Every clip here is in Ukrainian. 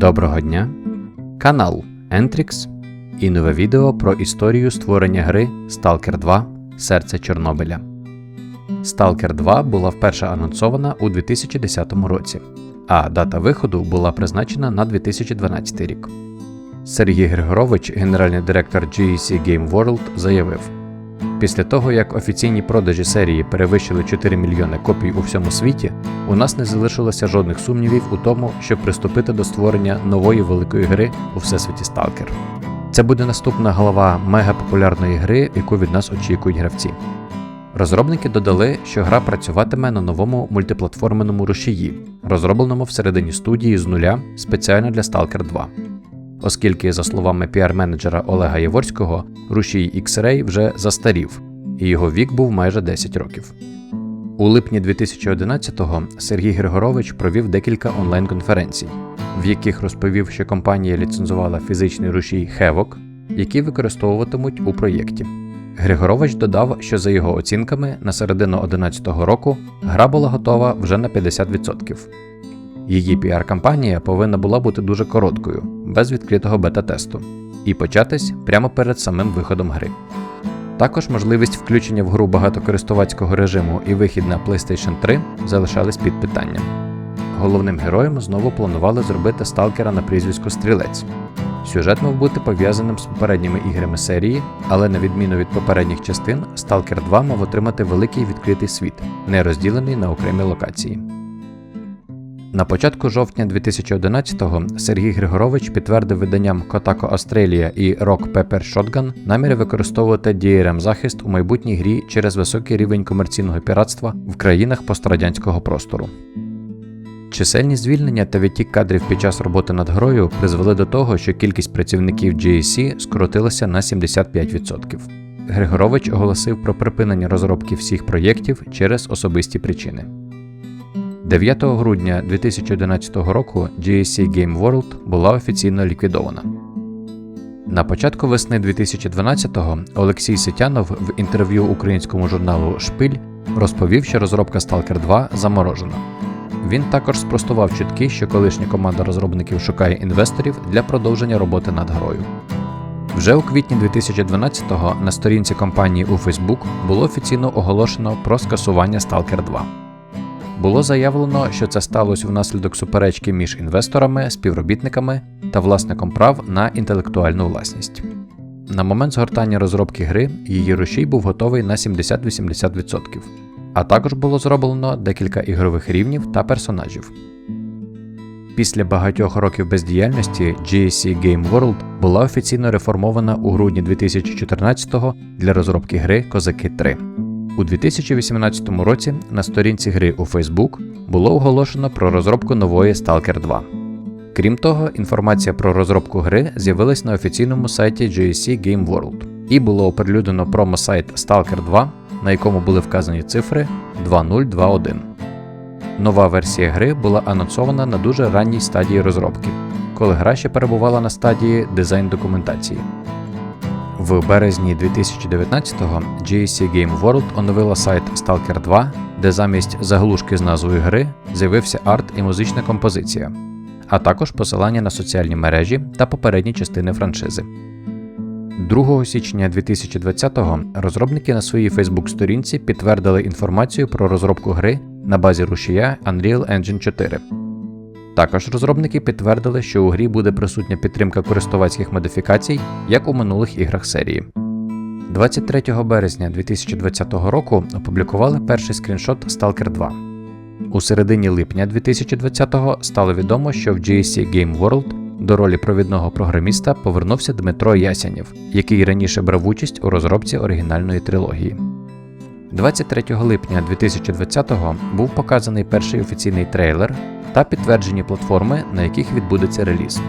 Доброго дня! Канал Entrix і нове відео про історію створення гри Stalker 2 Серце Чорнобиля. Stalker 2 була вперше анонсована у 2010 році, а дата виходу була призначена на 2012 рік. Сергій Григорович, генеральний директор GEC Game World, заявив: Після того, як офіційні продажі серії перевищили 4 мільйони копій у всьому світі, у нас не залишилося жодних сумнівів у тому, щоб приступити до створення нової великої гри у всесвіті Stalker. Це буде наступна глава мегапопулярної гри, яку від нас очікують гравці. Розробники додали, що гра працюватиме на новому мультиплатформеному рушії, розробленому всередині студії з нуля спеціально для Stalker 2 оскільки, за словами піар-менеджера Олега Яворського, рушій X-Ray вже застарів, і його вік був майже 10 років. У липні 2011-го Сергій Григорович провів декілька онлайн-конференцій, в яких розповів, що компанія ліцензувала фізичний рушій Hevok, який використовуватимуть у проєкті. Григорович додав, що за його оцінками на середину 2011 року гра була готова вже на 50%. Її піар-кампанія повинна була бути дуже короткою, без відкритого бета-тесту, і початись прямо перед самим виходом гри. Також можливість включення в гру багатокористувацького режиму і вихід на PlayStation 3 залишались під питанням. Головним героєм знову планували зробити сталкера на прізвисько Стрілець. Сюжет мав бути пов'язаним з попередніми іграми серії, але на відміну від попередніх частин, Stalker 2 мав отримати великий відкритий світ, не розділений на окремі локації. На початку жовтня 2011-го Сергій Григорович підтвердив виданням Kotaku Australia і Rock Pepper Shotgun наміри використовувати DRM захист у майбутній грі через високий рівень комерційного піратства в країнах пострадянського простору. Чисельні звільнення та відтік кадрів під час роботи над грою призвели до того, що кількість працівників GSC скоротилася на 75%. Григорович оголосив про припинення розробки всіх проєктів через особисті причини. 9 грудня 2011 року GSC Game World була офіційно ліквідована. На початку весни 2012-го Олексій Сетянов в інтерв'ю українському журналу Шпиль розповів, що розробка Stalker 2 заморожена. Він також спростував чутки, що колишня команда розробників шукає інвесторів для продовження роботи над грою. Вже у квітні 2012-го на сторінці компанії у Facebook було офіційно оголошено про скасування Stalker 2. Було заявлено, що це сталося внаслідок суперечки між інвесторами, співробітниками та власником прав на інтелектуальну власність. На момент згортання розробки гри її рушій був готовий на 70-80%, а також було зроблено декілька ігрових рівнів та персонажів. Після багатьох років бездіяльності GSC Game World була офіційно реформована у грудні 2014-го для розробки гри Козаки 3. У 2018 році на сторінці гри у Facebook було оголошено про розробку нової Stalker 2. Крім того, інформація про розробку гри з'явилась на офіційному сайті GSC Game World і було оприлюднено промо-сайт Stalker 2, на якому були вказані цифри 2021. Нова версія гри була анонсована на дуже ранній стадії розробки, коли гра ще перебувала на стадії дизайн документації. В березні 2019-го GSC Game World оновила сайт Stalker 2, де замість заглушки з назвою гри з'явився арт і музична композиція, а також посилання на соціальні мережі та попередні частини франшизи. 2 січня 2020-го розробники на своїй Facebook-сторінці підтвердили інформацію про розробку гри на базі рушія Unreal Engine 4. Також розробники підтвердили, що у грі буде присутня підтримка користувацьких модифікацій, як у минулих іграх серії. 23 березня 2020 року опублікували перший скріншот Stalker 2. У середині липня 2020-го стало відомо, що в GSC Game World до ролі провідного програміста повернувся Дмитро Ясянів, який раніше брав участь у розробці оригінальної трилогії. 23 липня 2020-го був показаний перший офіційний трейлер та підтверджені платформи, на яких відбудеться реліз.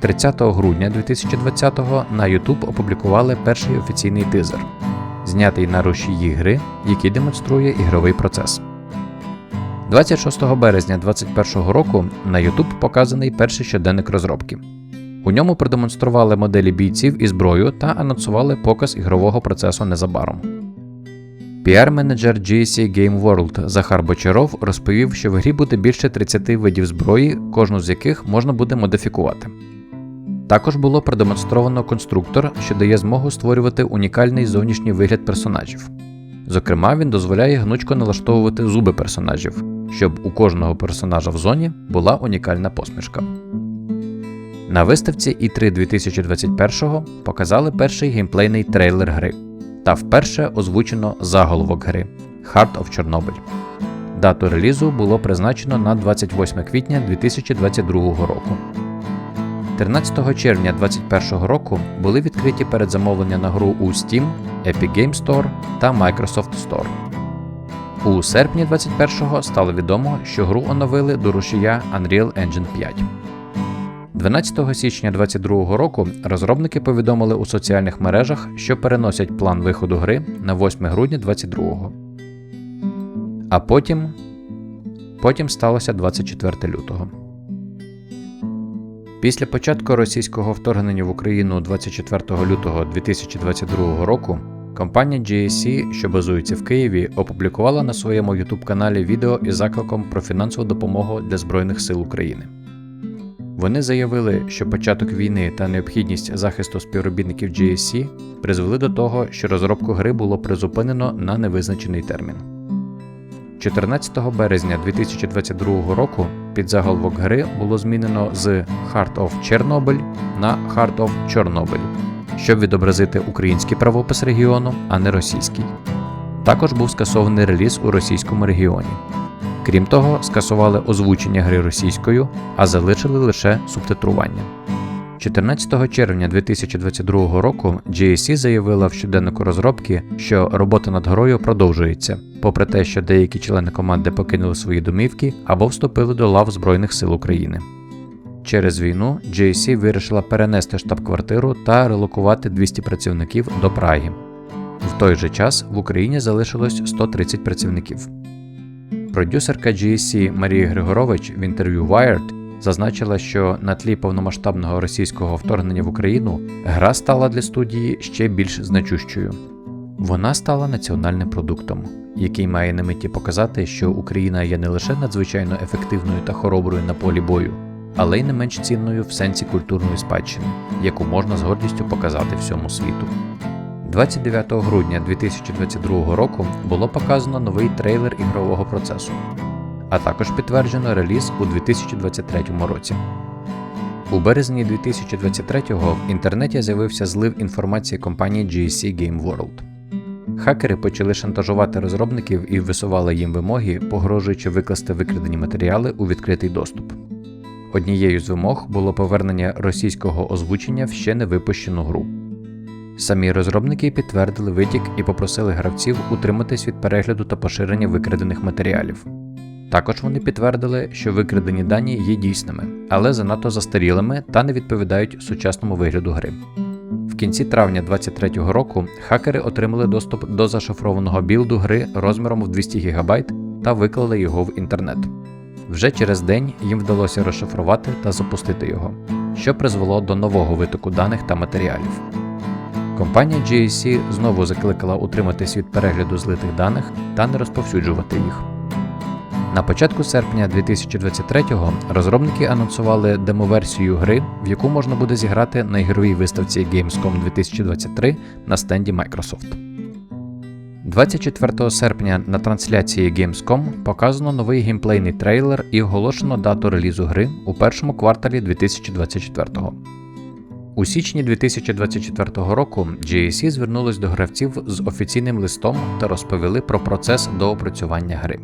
30 грудня 2020-го на YouTube опублікували перший офіційний тизер, знятий на рушії гри, який демонструє ігровий процес. 26 березня 2021 року на YouTube показаний перший щоденник розробки. У ньому продемонстрували моделі бійців і зброю та анонсували показ ігрового процесу незабаром. Піар-менеджер GSC Game World Захар Бочаров розповів, що в грі буде більше 30 видів зброї, кожну з яких можна буде модифікувати. Також було продемонстровано конструктор, що дає змогу створювати унікальний зовнішній вигляд персонажів. Зокрема, він дозволяє гнучко налаштовувати зуби персонажів, щоб у кожного персонажа в зоні була унікальна посмішка. На виставці E3 2021 показали перший геймплейний трейлер гри та вперше озвучено заголовок гри Heart of Chernobyl. Дату релізу було призначено на 28 квітня 2022 року. 13 червня 2021 року були відкриті передзамовлення на гру у Steam, Epic Game Store та Microsoft Store. У серпні 2021 стало відомо, що гру оновили до рушія Unreal Engine 5. 12 січня 2022 року розробники повідомили у соціальних мережах, що переносять план виходу гри на 8 грудня 2022. А потім. Потім сталося 24 лютого. Після початку російського вторгнення в Україну 24 лютого 2022 року компанія GSC, що базується в Києві, опублікувала на своєму YouTube каналі відео із закликом про фінансову допомогу для Збройних сил України. Вони заявили, що початок війни та необхідність захисту співробітників GSC призвели до того, що розробку гри було призупинено на невизначений термін. 14 березня 2022 року під заголовок гри було змінено з Heart of Chernobyl на Heart of Chornobyl, щоб відобразити український правопис регіону, а не російський. Також був скасований реліз у російському регіоні. Крім того, скасували озвучення гри російською, а залишили лише субтитрування. 14 червня 2022 року GSC заявила в щоденнику розробки, що робота над грою продовжується, попри те, що деякі члени команди покинули свої домівки або вступили до лав Збройних сил України. Через війну GSC вирішила перенести штаб-квартиру та релокувати 200 працівників до Праги. В той же час в Україні залишилось 130 працівників. Продюсерка GSC Марія Григорович в інтерв'ю Wired зазначила, що на тлі повномасштабного російського вторгнення в Україну гра стала для студії ще більш значущою. Вона стала національним продуктом, який має на меті показати, що Україна є не лише надзвичайно ефективною та хороброю на полі бою, але й не менш цінною в сенсі культурної спадщини, яку можна з гордістю показати всьому світу. 29 грудня 2022 року було показано новий трейлер ігрового процесу, а також підтверджено реліз у 2023 році. У березні 2023-го в інтернеті з'явився злив інформації компанії GSC Game World. Хакери почали шантажувати розробників і висували їм вимоги, погрожуючи викласти викрадені матеріали у відкритий доступ. Однією з вимог було повернення російського озвучення в ще не випущену гру. Самі розробники підтвердили витік і попросили гравців утриматись від перегляду та поширення викрадених матеріалів. Також вони підтвердили, що викрадені дані є дійсними, але занадто застарілими та не відповідають сучасному вигляду гри. В кінці травня 2023 року хакери отримали доступ до зашифрованого білду гри розміром в 200 ГБ та виклали його в інтернет. Вже через день їм вдалося розшифрувати та запустити його, що призвело до нового витоку даних та матеріалів. Компанія GSC знову закликала утриматись від перегляду злитих даних та не розповсюджувати їх. На початку серпня 2023-го розробники анонсували демоверсію гри, в яку можна буде зіграти на ігровій виставці Gamescom 2023 на стенді Microsoft. 24 серпня на трансляції Gamescom показано новий геймплейний трейлер і оголошено дату релізу гри у першому кварталі 2024-го. У січні 2024 року GSC звернулось до гравців з офіційним листом та розповіли про процес доопрацювання гри.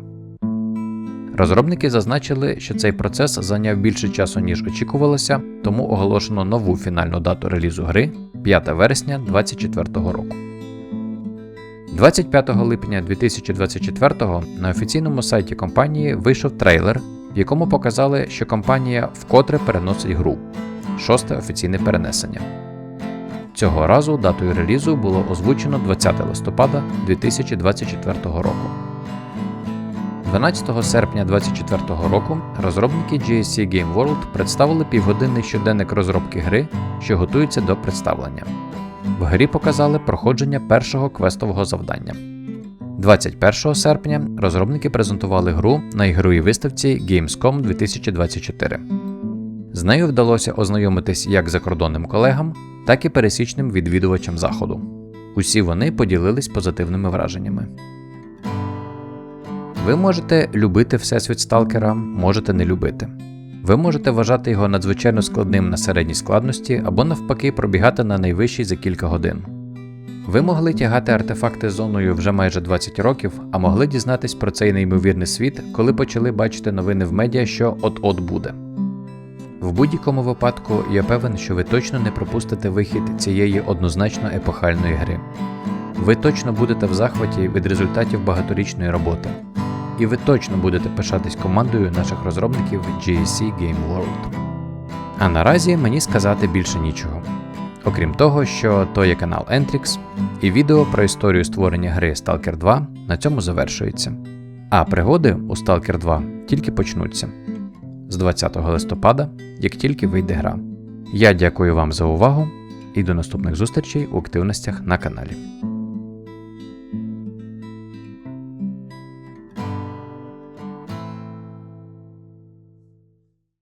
Розробники зазначили, що цей процес зайняв більше часу, ніж очікувалося, тому оголошено нову фінальну дату релізу гри 5 вересня 2024 року. 25 липня 2024 на офіційному сайті компанії вийшов трейлер, в якому показали, що компанія вкотре переносить гру шосте офіційне перенесення. Цього разу датою релізу було озвучено 20 листопада 2024 року. 12 серпня 2024 року розробники GSC Game World представили півгодинний щоденник розробки гри, що готується до представлення. В грі показали проходження першого квестового завдання. 21 серпня розробники презентували гру на ігровій виставці Gamescom 2024. З нею вдалося ознайомитись як закордонним колегам, так і пересічним відвідувачам заходу. Усі вони поділились позитивними враженнями. Ви можете любити Всесвіт Сталкера, можете не любити. Ви можете вважати його надзвичайно складним на середній складності або навпаки пробігати на найвищій за кілька годин. Ви могли тягати артефакти зоною вже майже 20 років, а могли дізнатись про цей неймовірний світ, коли почали бачити новини в медіа, що от-от буде. В будь-якому випадку я певен, що ви точно не пропустите вихід цієї однозначно епохальної гри. Ви точно будете в захваті від результатів багаторічної роботи. І ви точно будете пишатись командою наших розробників GSC Game World. А наразі мені сказати більше нічого. Окрім того, що то є канал Entrix, і відео про історію створення гри Stalker 2 на цьому завершується. А пригоди у Stalker 2 тільки почнуться з 20 листопада, як тільки вийде гра. Я дякую вам за увагу і до наступних зустрічей у активностях на каналі.